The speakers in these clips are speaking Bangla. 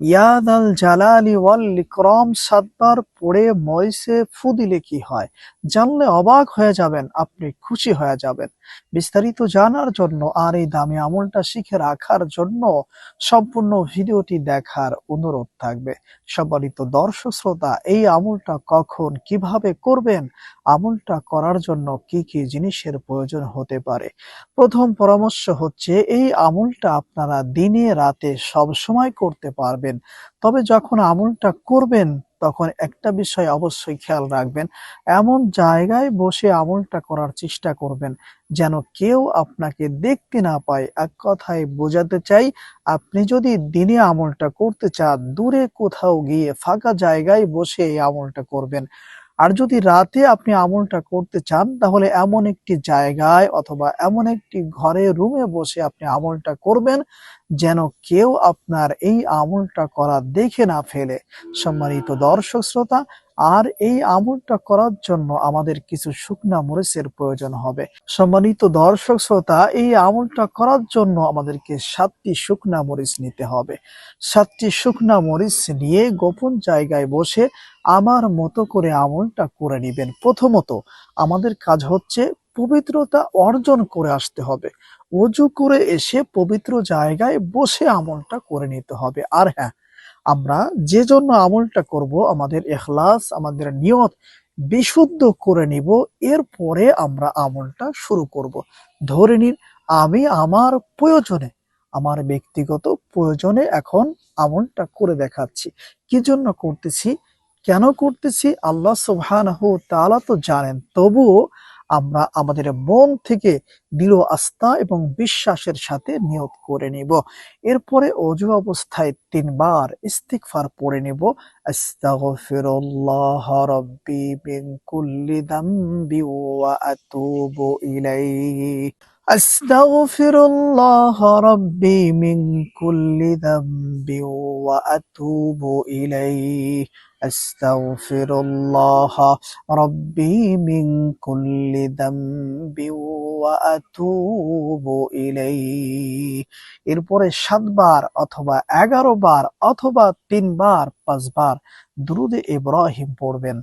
ইয়াদাল জালালি ওয়াল ইকরাম, সাতবার পড়ে মরিসে ফু কি হয়? জানলে অবাক হয়ে যাবেন, আপনি খুশি হয়ে যাবেন। বিস্তারিত জানার জন্য আর এই দামি আমলটা শিখে রাখার জন্য সম্পূর্ণ ভিডিওটি দেখার অনুরোধ থাকবে। সম্মানিত দর্শক শ্রোতা, এই আমলটা কখন কীভাবে করবেন? আমলটা করার জন্য কি কি জিনিসের প্রয়োজন হতে পারে? প্রথম পরামর্শ হচ্ছে, এই আমলটা আপনারা দিনে রাতে সব সময় করতে পারবেন। তবে যখন আমলটা করবেন, তখন একটা বিষয় অবশ্যই খেয়াল রাখবেন। এমন জায়গায় বসে আমলটা করার চেষ্টা করবেন, যেন কেউ আপনাকে দেখতে না পায়। এক কথায় বোঝাতে চাই, আপনি যদি দিনে আমলটা করতে চান, দূরে কোথাও গিয়ে ফাঁকা জায়গায় বসে এই আমলটা করবেন। আর যদি রাতে আপনি আমলটা করতে চান, তাহলে এমন একটি জায়গায় অথবা এমন একটি ঘরে, রুমে বসে আপনি আমলটা করবেন, যেন কেউ আপনার এই আমলটা করা দেখে না ফেলে। সম্মানিত দর্শক শ্রোতা, আর এই আমলটা করার জন্য আমাদের কিছু শুকনা মরিচের প্রয়োজন হবে। সম্মানিত দর্শক শ্রোতা, এই আমলটা করার জন্য আমাদেরকে সাতটি শুকনা মরিচ নিতে হবে। সাতটি শুকনা মরিচ নিয়ে গোপন জায়গায় বসে আমার মতো করে আমলটা করে নেবেন। প্রথমত আমাদের কাজ হচ্ছে পবিত্রতা অর্জন করে আসতে হবে। অজু করে এসে পবিত্র জায়গায় বসে আমলটা করে নিতে হবে। আর হ্যাঁ আমরা যে জন্য আমলটা করব, আমাদের এখলাস, আমাদের নিয়ত বিশুদ্ধ করে নিব, এরপরে আমরা আমলটা শুরু করব। ধরে নিন, আমি আমার প্রয়োজনে, আমার ব্যক্তিগত প্রয়োজনে এখন আমলটা করে দেখাচ্ছি। কি জন্য করতেছি? কেন করতেছি? আল্লাহ সুবহানাহু তাআলা তো জানেন। তবুও আমরা আমাদের মন থেকে দৃঢ় আস্থা এবং বিশ্বাসের সাথে নিয়ত করে নিব। এরপরে অজু অবস্থায় তিনবার ইস্তিগফার পড়ে নিব। আস্তাগফিরুল্লাহ ওয়া আস্তাগফিরুল্লাহ রাব্বি মিন কুল্লি যামবি ওয়া আতুবু ইলাইহি। আস্তাগফিরুল্লাহ الله ربي কুল্লি كل ذنب وأتوب إليه. এরপরে সাতবার অথবা এগারো বার অথবা তিনবার, পাঁচবার দুরুদে ইব্রাহিম পড়বেন।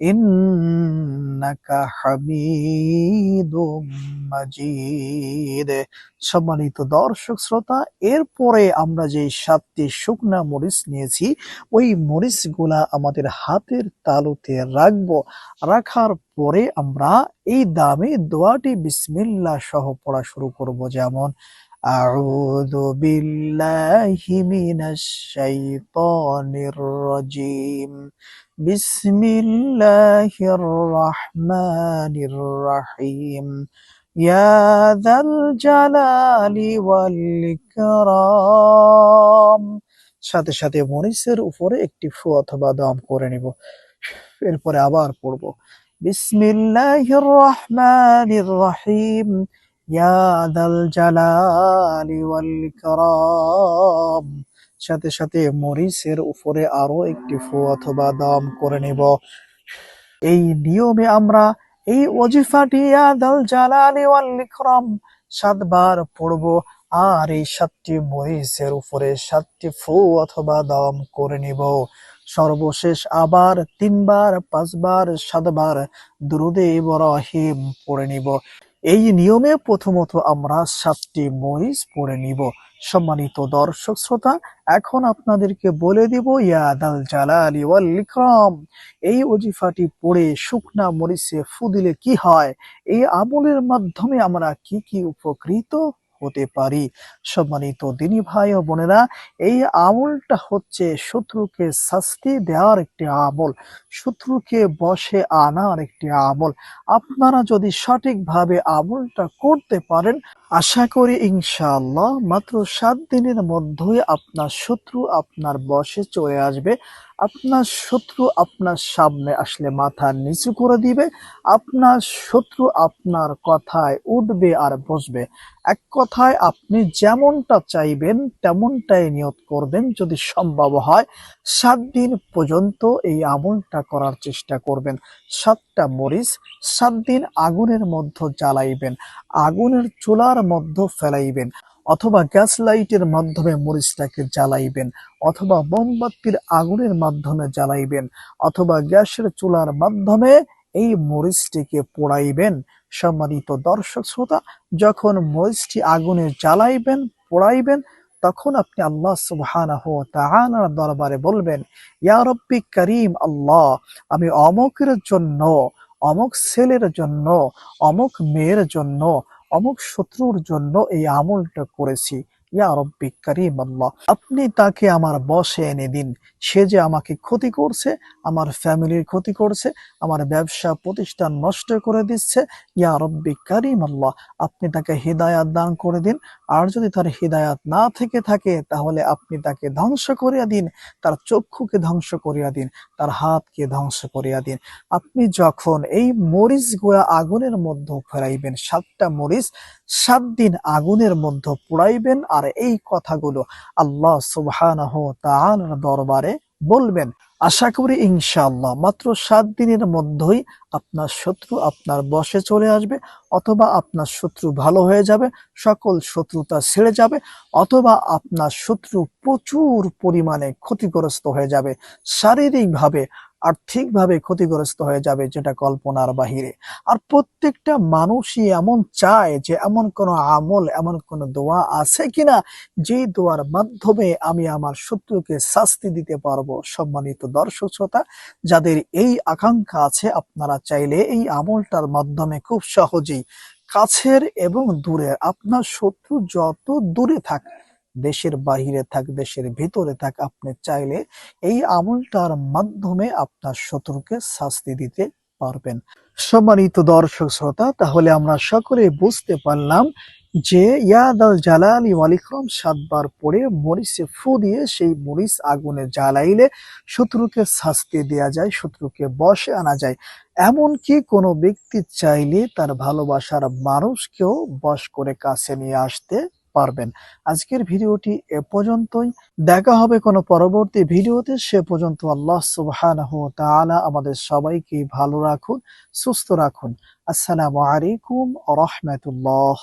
ইন্নাকা হামিদুম মাজিদ সম্মানিত দর্শক শ্রোতা, এরপরে আমরা যে সাতটি শুকনা মরিচ নিয়েছি, ওই মরিচগুলা আমাদের হাতের তালুতে রাখব। রাখার পরে আমরা এই দামে দোয়াটি বিসমিল্লা সহ পড়া শুরু করব যেমন أعوذ بالله من الشيطان الرجيم بسم الله الرحمن الرحيم يا ذا الجلال والإكرام সাথে সাথে মরিচের উপরে একটি ফু অথবা দম করে নিব এরপরে আবার পড়ব বিসমিল্লাহির রহমানির রহিম সাথে সাথে মরিচের উপরে আরও একটি ফু অথবা দম করে নিব। এই নিয়মে আমরা এই ওজিফাটি ইয়া দাল জালালি ওয়াল সাতবার পড়ব। আর এই সাতটি মরিচের উপরে সাতটি ফু অথবা দম করে নিব। সর্বশেষ আবার তিনবার, পাঁচবার, সাতবার দুরুদে ইব্রাহিম পড়ে নিব। এই নিয়মে প্রথমত আমরা সাতটি মরিচ পড়ে নিব। সম্মানিত দর্শক শ্রোতা, এখন আপনাদেরকে বলে দিব ইয়াদাল জালালি ওয়াল ইকরাম, এই অজিফাটি পড়ে শুকনা মরিচে ফু দিলে কি হয়? এই আমলের মাধ্যমে আমরা কি কি উপকৃত হতে পারি। সম্মানিত দিনী ভাই ও বোনেরা, এই আমলটা হচ্ছে শত্রুকে শাস্তি দেওয়ার একটি আমল। শত্রুকে বসে আনার একটি আমল। আপনারা যদি সঠিকভাবে আমলটা করতে পারেন, আশা করি ইনশাআল্লাহ মাত্র সাত দিনের মধ্যে আপনার শত্রু আপনার বসে চলে আসবে। আপনার শত্রু আপনার সামনে আসলে মাথা নিচু করে দিবে। আপনার শত্রু আপনার কথায় উঠবে আর বসবে। এক কথায় আপনি যেমনটা চাইবেন, তেমনটাই নিয়ত করবেন যদি সম্ভব হয়। সাত দিন পর্যন্ত এই আমলটা করার চেষ্টা করবেন। সাতটা মরিচ, সাত দিন আগুনের মধ্যে জ্বালাইবেন। আগুনের চুলার মধ্যে ফেলাইবেন। অথবা গ্যাস লাইটের মাধ্যমে মরিচটাকে জ্বালাইবেন, অথবা মোমবাতির আগুনের মাধ্যমে জ্বালাইবেন, অথবা গ্যাসের চুলার মাধ্যমে এই মরিচটিকে পোড়াইবেন। সম্মানিত দর্শক শ্রোতা, যখন মরিচটি আগুনে জ্বালাইবেন, পোড়াইবেন, তখন আপনি আল্লাহ সুবহানাহু তাআলার দরবারে বলবেন, ইয়া রব্বি করিম, আল্লাহ, আমি অমকের জন্য, অমক ছেলের জন্য, অমক মেয়ের জন্য অমুক শত্রুর জন্য এই আমলটা করেছি। ইয়া রব্বি করিম আল্লাহ, আপনি তাকে আমার বসে এনে দিন। সে যে আমাকে ক্ষতি করছে, আমার ফ্যামিলির ক্ষতি করছে, আমার ব্যবসা প্রতিষ্ঠান নষ্ট করে দিচ্ছে, ইয়া রব্বি করিম আল্লাহ, আপনি তাকে হৃদায়াত দান করে দিন। আর যদি তার হৃদায়াত না থেকে থাকে, তাহলে আপনি তাকে ধ্বংস করিয়া দিন, তার চক্ষুকে ধ্বংস করিয়া দিন, তার হাতকে ধ্বংস করিয়া দিন। আপনি যখন এই মরিচ গুঁড়া আগুনের মধ্যে ফেরাইবেন সাতটা মরিচ সাত দিন আগুনের মধ্যে পোড়াইবেন আর এই কথাগুলো আল্লাহ তাআলার দরবারে বলবেন। আশা করি ইনশাআল্লাহ মাত্র সাত দিনের মধ্যেই আপনার শত্রু আপনার বশে চলে আসবে অথবা আপনার শত্রু ভালো হয়ে যাবে, সকল শত্রুতা ছেড়ে যাবে অথবা আপনার শত্রু প্রচুর পরিমাণে ক্ষতিগ্রস্ত হয়ে যাবে। শারীরিকভাবে আর্থিকভাবে ক্ষতিগ্রস্ত হয়ে যাবে যেটা কল্পনার বাহিরে। আর প্রত্যেকটা মানুষই এমন চায় যে এমন কোনো আমল, এমন কোনো দোয়া আছে কিনা যে দোয়ার মাধ্যমে আমি আমার শত্রুকে শাস্তি দিতে পারব। সম্মানিত দর্শক শ্রোতা, যাদের এই আকাঙ্ক্ষা আছে, আপনারা চাইলে এই আমলটার মাধ্যমে খুব সহজেই কাছের এবং দূরের আপনার শত্রু যত দূরে থাক দেশের বাহিরে থাক, দেশের ভিতরে থাক, আপনি চাইলে এই আমলটার মাধ্যমে আপনার শত্রুকে শাস্তি দিতে পারবেন। সম্মানিত দর্শক শ্রোতা, তাহলে আমরা সকলে বুঝতে পারলাম যে ইয়াদ আল জালালি ওয়াল ইকরাম সাতবার পরে মরিচে ফু দিয়ে সেই মরিচ আগুনে জ্বালাইলে শত্রুকে শাস্তি দেয়া যায়, শত্রুকে বশে আনা যায়। এমনকি কোনো ব্যক্তি চাইলে তার ভালোবাসার মানুষকেও বশ করে কাছে নিয়ে আসতে পারবেন। আজকের ভিডিওটি এ পর্যন্তই। দেখা হবে কোনো পরবর্তী ভিডিওতে। সে পর্যন্ত আল্লাহ সুবহানাহু আমাদের সবাইকে ভালো রাখুন, সুস্থ রাখুন। আসসালামু আলাইকুম রাহমাতুল্লাহ।